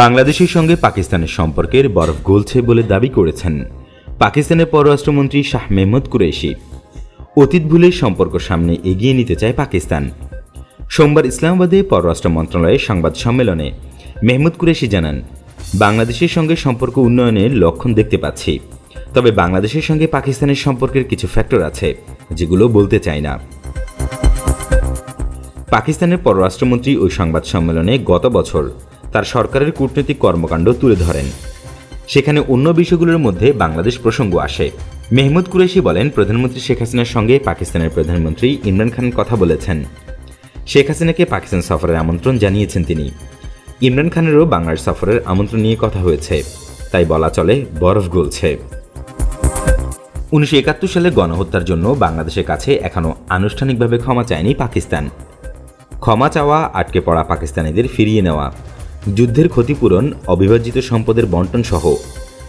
বাংলাদেশের সঙ্গে পাকিস্তানের সম্পর্কের বরফ গলছে বলে দাবি করেছেন পাকিস্তানের পররাষ্ট্রমন্ত্রী শাহ মেহমুদ কুরেশি। অতীত ভুলে সম্পর্ক সামনে এগিয়ে নিতে চায় পাকিস্তান। সোমবার ইসলামাবাদে পররাষ্ট্র মন্ত্রণালয়ের সংবাদ সম্মেলনে মেহমুদ কুরেশি জানান, বাংলাদেশের সঙ্গে সম্পর্ক উন্নয়নের লক্ষণ দেখতে পাচ্ছি। তবে বাংলাদেশের সঙ্গে পাকিস্তানের সম্পর্কের কিছু ফ্যাক্টর আছে, যেগুলো বলতে চাই না। পাকিস্তানের পররাষ্ট্রমন্ত্রী ওই সংবাদ সম্মেলনে গত বছর তার সরকারের কূটনৈতিক কর্মকাণ্ড তুলে ধরেন। সেখানে অন্য বিষয়গুলোর মধ্যে বাংলাদেশ প্রসঙ্গ আসে। মেহমুদ কুরেশি বলেন, প্রধানমন্ত্রী শেখ হাসিনার সঙ্গে পাকিস্তানের প্রধানমন্ত্রী ইমরান খান কথা বলেছেন। শেখ হাসিনাকে পাকিস্তান সফরের আমন্ত্রণ জানিয়েছেন তিনি। ইমরান খানেরও বাংলার সফরের আমন্ত্রণ নিয়ে কথা হয়েছে। তাই বলা চলে, বরফ গলছে। উনিশশো একাত্তর সালে গণহত্যার জন্য বাংলাদেশের কাছে এখনও আনুষ্ঠানিকভাবে ক্ষমা চায়নি পাকিস্তান। ক্ষমা চাওয়া, আটকে পড়া পাকিস্তানিদের ফিরিয়ে নেওয়া। যুদ্ধের ক্ষতিপূরণ অবিভাজিত সম্পদের বন্টন সহ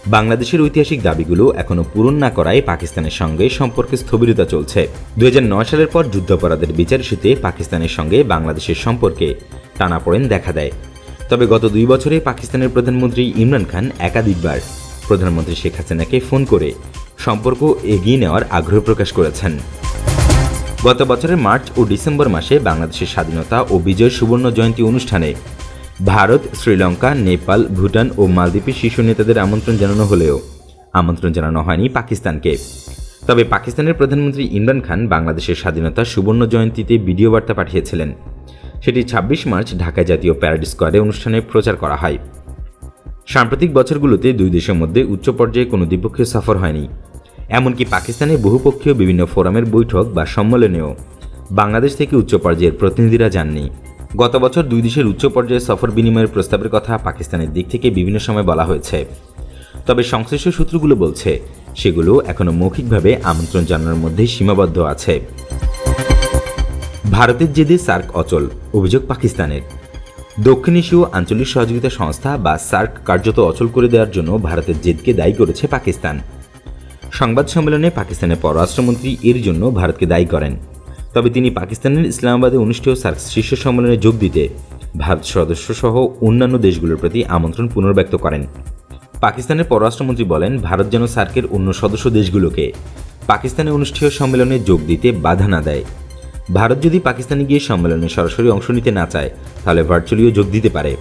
বাংলাদেশের ঐতিহাসিক দাবিগুলো এখনও পূরণ না করায় পাকিস্তানের সঙ্গে সম্পর্কে স্থবিরতা চলছে। দুই হাজার নয় সালের পর যুদ্ধাপরাধের বিচার পাকিস্তানের সঙ্গে বাংলাদেশের সম্পর্কে টানাপোড়েন দেখা দেয়। তবে গত দুই বছরে পাকিস্তানের প্রধানমন্ত্রী ইমরান খান একাধিকবার প্রধানমন্ত্রী শেখ হাসিনাকে ফোন করে সম্পর্ক এগিয়ে নেওয়ার আগ্রহ প্রকাশ করেছেন। গত বছরের মার্চ ও ডিসেম্বর মাসে বাংলাদেশের স্বাধীনতা ও বিজয় সুবর্ণ জয়ন্তী অনুষ্ঠানে ভারত, শ্রীলঙ্কা, নেপাল, ভুটান ও মালদ্বীপের শীর্ষ নেতাদের আমন্ত্রণ জানানো হলেও আমন্ত্রণ জানানো হয়নি পাকিস্তানকে। তবে পাকিস্তানের প্রধানমন্ত্রী ইমরান খান বাংলাদেশের স্বাধীনতা সুবর্ণ জয়ন্তীতে ভিডিও বার্তা পাঠিয়েছিলেন। সেটি ছাব্বিশ মার্চ ঢাকা জাতীয় প্যারেড স্কোয়ারে অনুষ্ঠানে প্রচার করা হয়। সাম্প্রতিক বছরগুলোতে দুই দেশের মধ্যে উচ্চ পর্যায়ে কোনো দ্বিপক্ষীয় সফর হয়নি। এমনকি পাকিস্তানের বহুপক্ষীয় বিভিন্ন ফোরামের বৈঠক বা সম্মেলনেও বাংলাদেশ থেকে উচ্চ পর্যায়ের প্রতিনিধিরা যাননি। গত বছর দুই দেশের উচ্চ পর্যায়ে সফর বিনিময়ের প্রস্তাবের কথা পাকিস্তানের দিক থেকে বিভিন্ন সময় বলা হয়েছে। তবে সংশ্লিষ্ট সূত্রগুলো বলছে, সেগুলো এখনও মৌখিকভাবে আমন্ত্রণ জানানোর মধ্যে সীমাবদ্ধ আছে। ভারতের জেদে সার্ক অচল, অভিযোগ পাকিস্তানের। দক্ষিণ এশীয় আঞ্চলিক সহযোগিতা সংস্থা বা সার্ক কার্যত অচল করে দেওয়ার জন্য ভারতের জেদকে দায়ী করেছে পাকিস্তান। সংবাদ সম্মেলনে পাকিস্তানের পররাষ্ট্রমন্ত্রী এর জন্য ভারতকে দায়ী করেন। তবে তিনি পাকিস্তানের ইসলামাবাদে অনুষ্ঠিত সার্ক শীর্ষ সম্মেলনে যোগ দিতে ভারত সদস্যসহ অন্যান্য দেশগুলোর প্রতি আমন্ত্রণ পুনর্ব্যক্ত করেন। পাকিস্তানের পররাষ্ট্রমন্ত্রী বলেন, ভারত যেন সার্কের অন্য সদস্য দেশগুলোকে পাকিস্তানে অনুষ্ঠেয় সম্মেলনে যোগ দিতে বাধা না দেয়। ভারত যদি পাকিস্তানে গিয়ে সম্মেলনে সরাসরি অংশ নিতে না চায়, তাহলে ভার্চুয়ালিও যোগ দিতে পারে।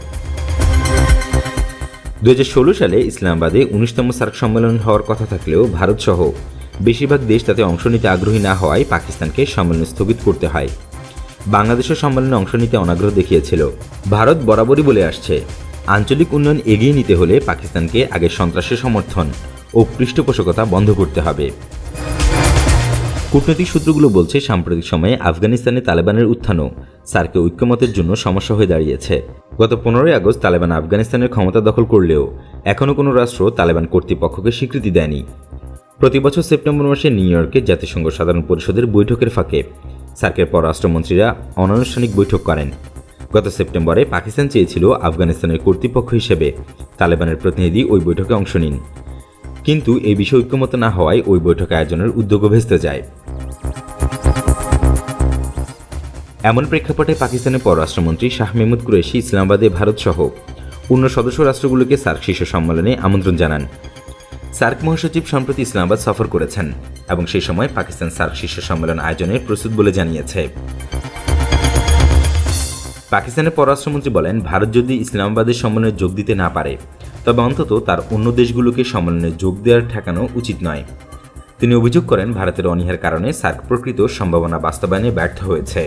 দু হাজার ষোলো সালে ইসলামাবাদে উনিশতম সার্ক সম্মেলন হওয়ার কথা থাকলেও ভারতসহ বেশিরভাগ দেশ তাতে অংশ নিতে আগ্রহী না হওয়ায় পাকিস্তানকে সম্মেলন স্থগিত করতে হয়। বাংলাদেশের সম্মেলনে অংশ নিতে অনাগ্রহ দেখিয়েছিল। ভারত বরাবরই বলে আসছে, আঞ্চলিক উন্নয়ন এগিয়ে নিতে হলে পাকিস্তানকে আগে সন্ত্রাসের সমর্থন ও পৃষ্ঠপোষকতা বন্ধ করতে হবে। কূটনৈতিক সূত্রগুলো বলছে, সাম্প্রতিক সময়ে আফগানিস্তানে তালেবানের উত্থানও সার্কে ঐক্যমতের জন্য সমস্যা হয়ে দাঁড়িয়েছে। গত পনেরোই আগস্ট তালেবান আফগানিস্তানের ক্ষমতা দখল করলেও এখনও কোনো রাষ্ট্র তালেবান কর্তৃপক্ষকে স্বীকৃতি দেয়নি। প্রতি বছর সেপ্টেম্বর মাসে নিউ ইয়র্কে জাতিসংঘ সাধারণ পরিষদের বৈঠকের ফাঁকে সার্কের পররাষ্ট্রমন্ত্রীরা অনানুষ্ঠানিক বৈঠক করেন। গত সেপ্টেম্বরে পাকিস্তান চেয়েছিল আফগানিস্তানের কর্তৃপক্ষ হিসেবে তালেবানের প্রতিনিধি ওই বৈঠকে অংশ নিন। কিন্তু এই বিষয়ে ঐক্যমত না হওয়ায় ওই বৈঠক আয়োজনের উদ্যোগও ভেস্তে যায়। এমন প্রেক্ষাপটে পাকিস্তানের পররাষ্ট্রমন্ত্রী শাহ মেহমুদ কুরেশি, ইসলামাবাদে ভারত সহ অন্য সদস্য রাষ্ট্রগুলোকে সার্ক শীর্ষ সম্মেলনে আমন্ত্রণ জানান। সার্ক মহাসচিব সম্প্রতি ইসলামাবাদ সফর করেছেন এবং সেই সময় পাকিস্তান সার্ক শীর্ষ সম্মেলন আয়োজনের প্রস্তুত বলে জানিয়েছে। পাকিস্তানের পররাষ্ট্রমন্ত্রী বলেন, ভারত যদি ইসলামাবাদের সম্মেলনে যোগ দিতে না পারে, তবে অন্তত তার অন্য দেশগুলোকে সম্মেলনে যোগ দেওয়ার ঠেকানো উচিত নয়। তিনি অভিযোগ করেন, ভারতের অনীহার কারণে সার্ক প্রকৃত সম্ভাবনা বাস্তবায়নে ব্যর্থ হয়েছে।